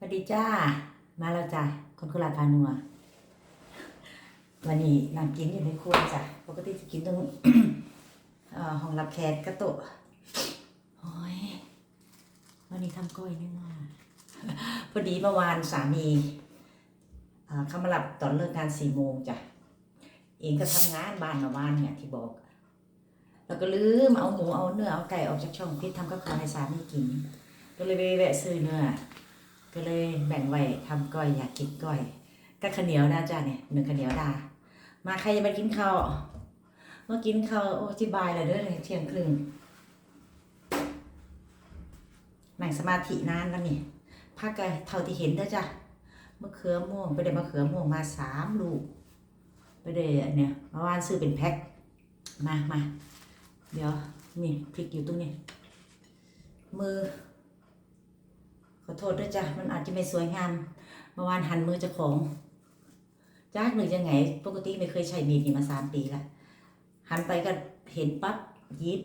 สวัสดีจ้า มาแล้วจ้ะคนกุลาพานัว วันนี้นางกินอยู่ในครัวจ้ะ ปกติจะกินตรงห้องรับแขกกระโตะโอ้ยวันนี้ทำก้อยนี่มาพอดีเมื่อวานสามีเอ่อเขามาหลับตอนเลิกงานสี่โมงจ้ะ เองก็ทำงานบ้านมาบ้านเนี่ยที่บอกแล้วก็ลืมเอาหมูเอาเนื้อเอาไก่ออกจากช่องพิษทำกับข้าวให้สามีกิน ก็เลยไปแวะซื้อเนื้อ ก็เลยแบ่งไว้ทำก้อยอยากกินก้อยก็ข้าวเหนียวนะจ้าเนี่ยหนึ่งข้าวเหนียวดา มาใครจะไปกินข้าวมากินข้าวโอ้จิบายเลยเด้อเที่ยงครึ่งนั่งสมาธินานแล้วนี่พักกันเท่าที่เห็นเด้อจ้ะมะเขือม่วงไปได้มะเขือม่วงมาสามลูกไปได้เนี่ยเมื่อวานซื้อเป็นแพ็คมามาเดี๋ยวนี่พริกอยู่ตรงนี้มือ อโทษด้วยจ้ะมันอาจจะไม่สวยงามเมื่อวานหันมือจ้าของจาหนึ่งยังไง ปกติไม่เคยใช้มีดนี่มาสามปีละหันไปก็เห็นปั๊บยิบ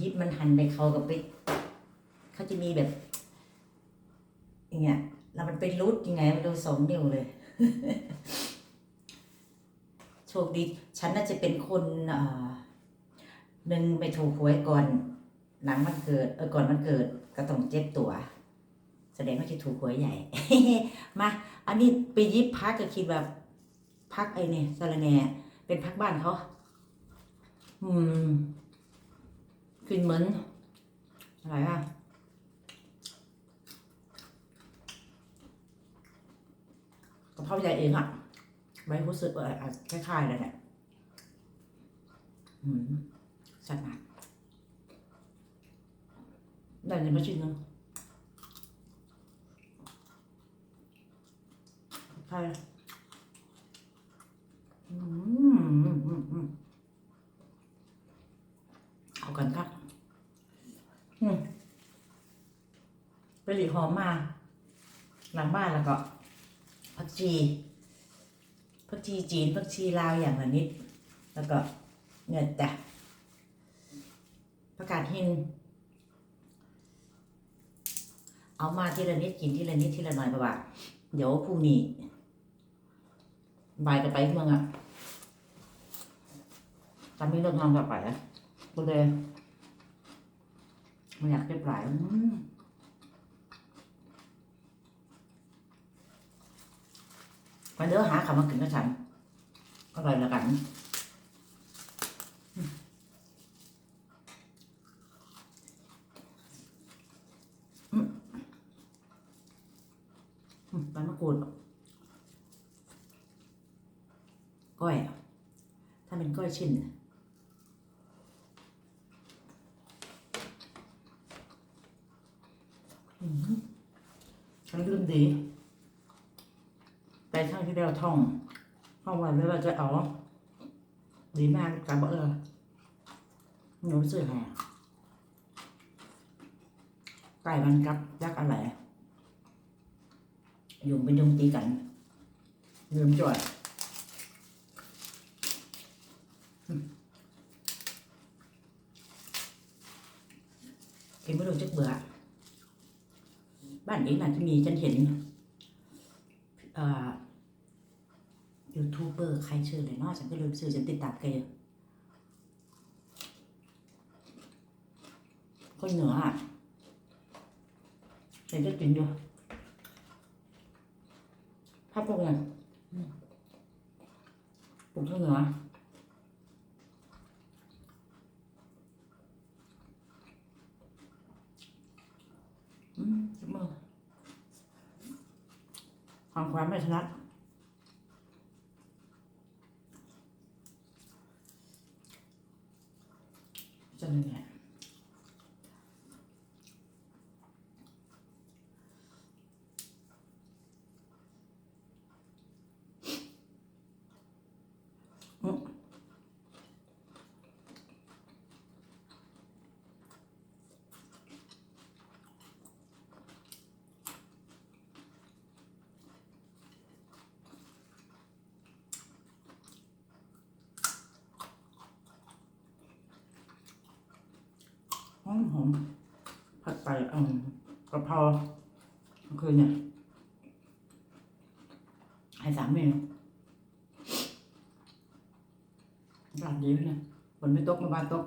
ยิบมันหันไปเขากับไปเขาจะมีแบบอย่างเงี้ยแล้วมันเป็นรูดยังไงมันโดนสองนิ้วเลย โชคดี ฉันน่าจะเป็นคนหนึ่งไปถูกหวยก่อน หลังมันเกิดเออก่อนมันเกิดก็ต้องเจ็บตัว แสดงว่าจะถูกหวยใหญ่ มา อันนี้ไปยิบพักก็คิดแบบพักไอ้นี่สารแหน่เป็นพักบ้านเขา อืมกลินเหมือนอะไรอะกระเพราใหญ่เองอะใบรู้สึกว่าคล้ายๆเลยแหละอืมสัตว์หนักได้ในมาชิ้นนึง ใช่อืมอืมอืมอืมเอากันครับอืมไปหลีหอมมา หลังบ้านแล้วก็ผักชีผักชีจีนผักชีลาวอย่างละนิด แล้วก็เงินจ้ะประกาศหิน เอามาทีละนิดกินทีละนิดทีละหน่อยเพราะว่าเดี๋ยวพรุ่งนี้ บายจะไปเมืองอะจำไม่เลิกงานต่อไปอะกูเลยไม่อยากเก็บหลายอืมมาเด้อหาคำมากินกับฉันอร่อยละกันอืมอืมอืมใบมะกรูด ก้อยถ้าเป็นก้อยชิ้นน่ะอืมฉันลืมดีไปข้างที่เราท่องท่องวันแล้วเราจะเอาดีมากกับเออหนูซื้อให้ไก่มันกับยักษ์อะไรยุงเป็นยุงตีกันลืมจ่อย เองไม่รู้จักเบื่อ บ้านเองน่ะที่มีฉันเห็นเอ่อยูทูบเบอร์ใครชื่ออะไรเนาะฉันก็ลืมชื่อฉันติดตามแกอยู่คนเหนืออะเห็นจะกินอยู่ภาพพวกนั้นอืมปลูกทางเหนืออืมจับมือ ความความไม่ถนัดจะเป็นไง ผัดไปอืมกะเพราคือเนี่ยให้สามเมนูอากาศดีเลยวันไม่ตกมาบ้านตก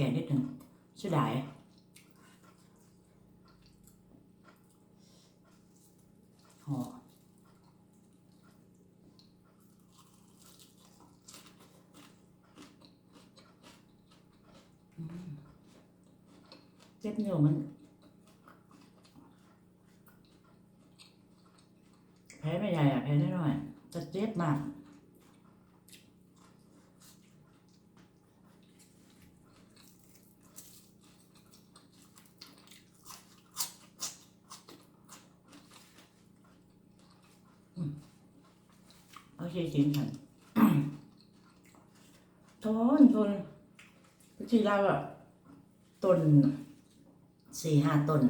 แก่เชิงแก่นิดหนึ่งเสียดายห่ออืมเจ็บนิ้วมัน แพ้ไม่ใหญ่อะแพ้น้อยๆจะเจ็บมาก เอา ชีสินฉันทนทนทีเราอะต้นสี่ห้าต้น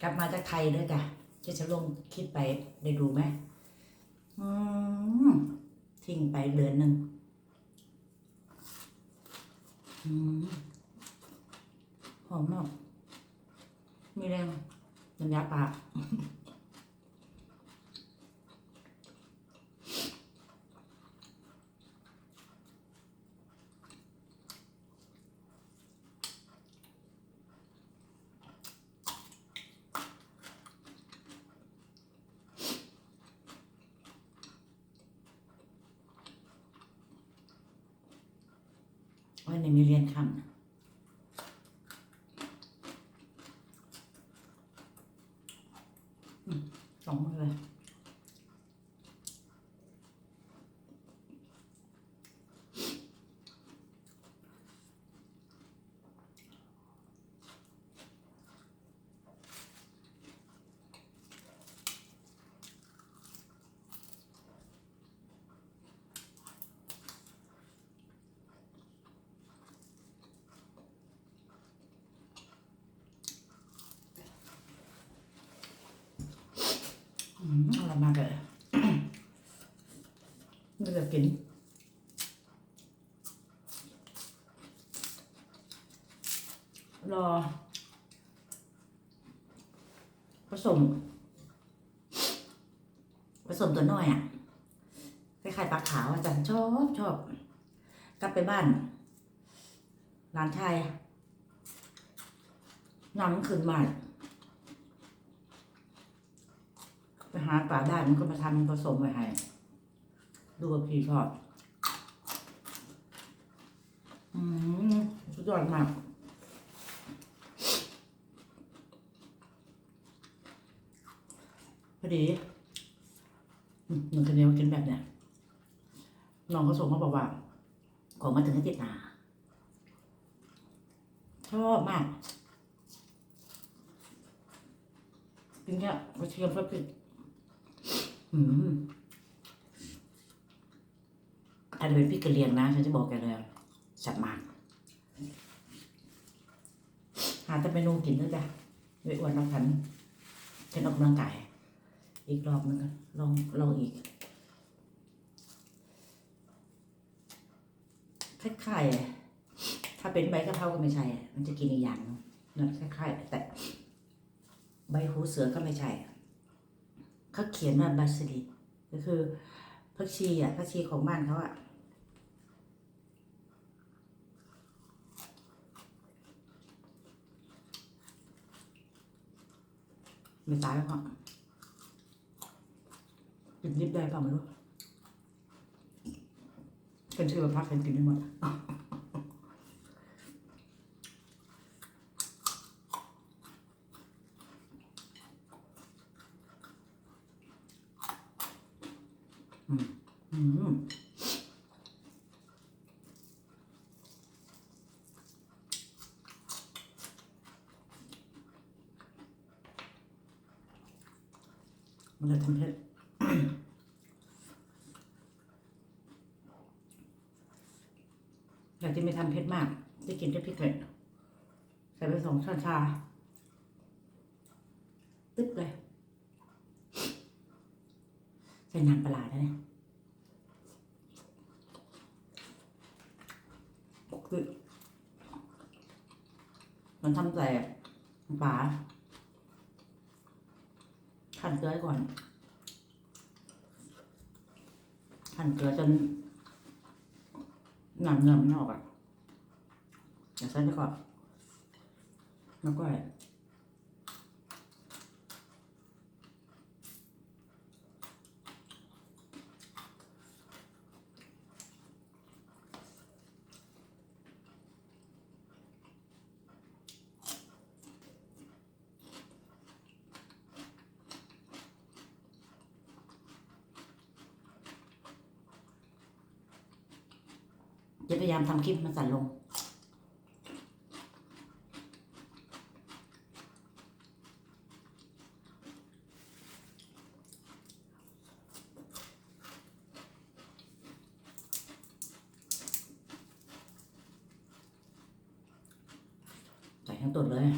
กลับมาจากไทยด้วยจ้ะจะจะลงคิดไปได้ดูไหมอืมทิ้งไปเดือนหนึ่งอืมหอมมากมีแรงน้ำยาปาก วันนี้มีเรียนคำอืม สองมือเลย อืมอร่อยมากเลยไม่เหลือกินรอผสมผสมตัวน้อยอะคล้ายๆปลาขาวอาจารย์ชอบชอบกลับไปบ้านร้านชายนำขึ้นบ้าน ไปหาปลาได้มันก็มาทำผสมไว้ให้ดูว่าพี่ชอบอืมสุดยอดมากพอดีอืมมันคนเดียวกินแบบเนี้ยน้องเขาส่งมาบอกว่า ของมาถึงอาทิตย์หนาชอบมากกินแค่กระเทียมเพื่อพริก อืมอันเป็นพริกกระเลียงนะ ฉันจะบอกแกเลยแซ่บมาก หาแต่เมนูกินด้วยจ้ะไว้อ้วนเราพันฉันออกกำลังกายอีกรอบนึงกันลองลองอีกคล้ายๆถ้าเป็นใบกะเพราก็ไม่ใช่ มันจะกินอีกอย่างนึงนคล้ายๆแต่ใบหูเสือก็ไม่ใช่ เขาเขียนว่าบาสลิก็คือผักชีอะผักชีของบ้านเขาอะไม่ตายแล้วพ่อกินนิดได้เปล่าไม่รู้เป็นชื่อว่าพักกันกินไม่หมด มันจะทำให้อยากจะไม่ทำเผ็ดมากได้กินจะพริกเผ็ดใส่ไปสองช้อนชา ใส่น้ำปลาร้าได้เนี่ยคือมันทำใส่ปลาขั้นเกลือก่อนขั้นเกลือจนน้ำเนื้อมันออกอะอย่าใส่ไปก่อนแล้วก็ จะพยายามทำคลิปมาสั่นลง ใส่ทั้งตัวเลย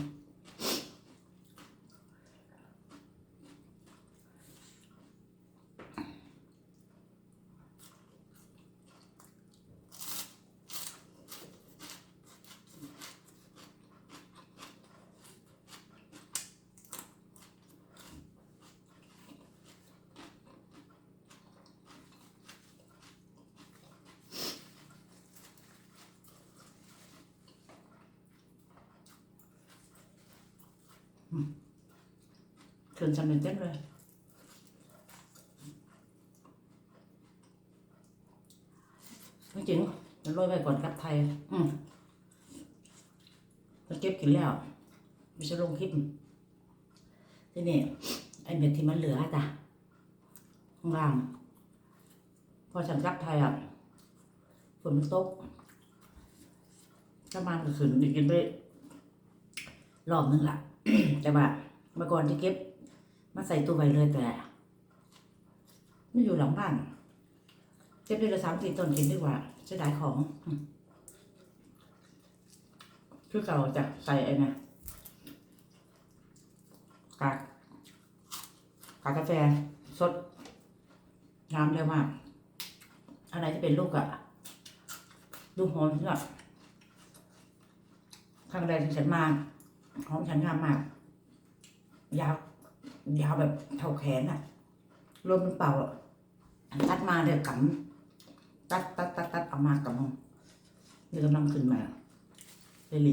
ถึงจำเป็นเต้นเลยจริงจะโรยไปก่อนกลับไทย อืมจะเก็บกินแล้วไม่ใช่ลงคลิปที่นี่ไอเม็ดที่มันเหลือจ้ะข้างล่าง พอฉันกลับไทยอะฝนมันตกประมาณก็ขึ้นกินไปรอบนึงละ แต่ว่าเมื่อก่อนที่เก็บ มาใส่ตู้ไว้เลยแต่ไม่อยู่หลังบ้านเก็บได้ละสามสี่ต้นกินดีกว่าจะได้ของอืมคือเก่าจะใส่ไอ้นะกากกากกาแฟสดน้ำเร็วมากอะไรที่เป็นลูกอะลูกหอมเนี่ยครั้งแรกที่ฉันมา หอมฉันงามมาก ยาว ยาวแบบเท่าแขนอะรวมเป็นเป่าอะตัดมาเดี๋ยวกำตัดตัดตัดตัดเอามากำมงเดี๋ยวกำลังขึ้นมาเรลิ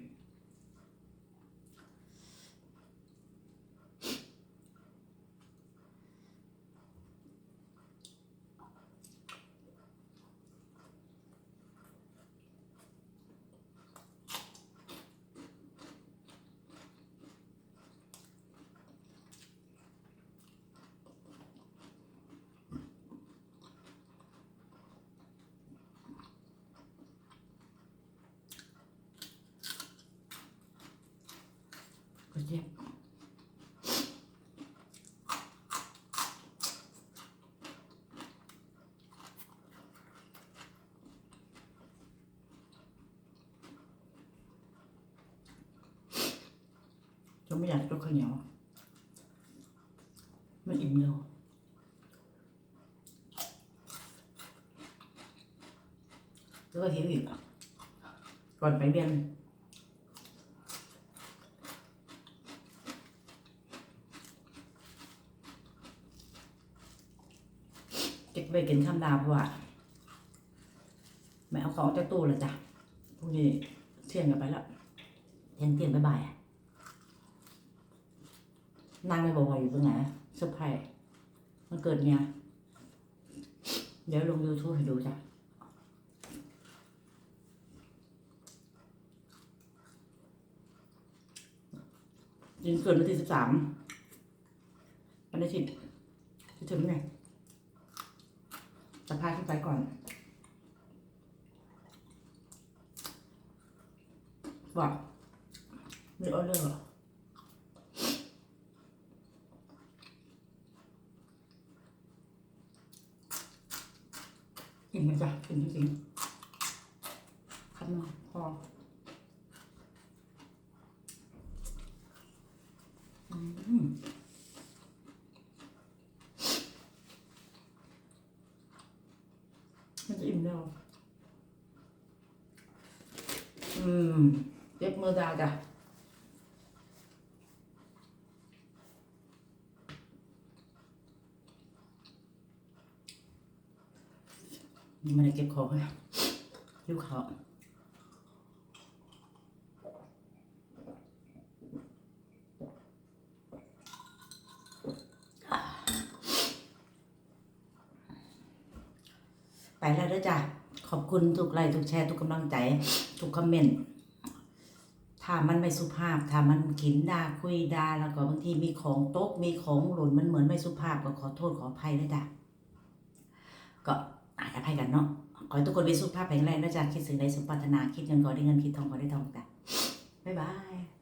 ก็เจ็บจะไม่อยากยกข้าวเหนียวมันอิ่มเร็วแล้วก็หิวอีกอะก่อน ไปกินข้ามดาวเพราะว่าไม่เอาของจากตู้เลยจ้ะพรุ่งนี้เที่ยงกันไปแล้วเที่ยงเที่ยงบ่ายๆอะนางไม่บอกว่าอยู่ตรงไหนเซอร์ไพรส์มันเกิดเนี่ย เดี๋ยวลง YouTube ให้ดูจ้ะยิงเกิดวันที่สิบสามวันอาทิตย์ที่ถึงไงจะพาขึ้น ไปก่อน ว่ามีออเดอร์อิ่มไหมจ๊ะอิ่มจริง มเจ็บมือดาจ้ะนี่มันได้เก็บของนะยิ้วเขาไปแล้วด้อจ้ะ ขอบคุณทุกไลค์ทุกแชร์ ทุกกำลังใจ ทุกคอมเมนต์ ถ้ามันไม่สุภาพ ถ้ามันขินด่าคุยด่าแล้วก็บางทีมีของตกมีของหล่นมันเหมือนไม่สุภาพก็ขอโทษขออภัยนะจ๊ะก็อาจจะภัยกันเนาะขอให้ทุกคนมีสุขภาพแข็งแรงนะจ๊ะคิดสิ่งใดสมปรารถนาคิดเงินก็ได้เงินคิดทองก็ได้ทองจ้ะบ๊ายบาย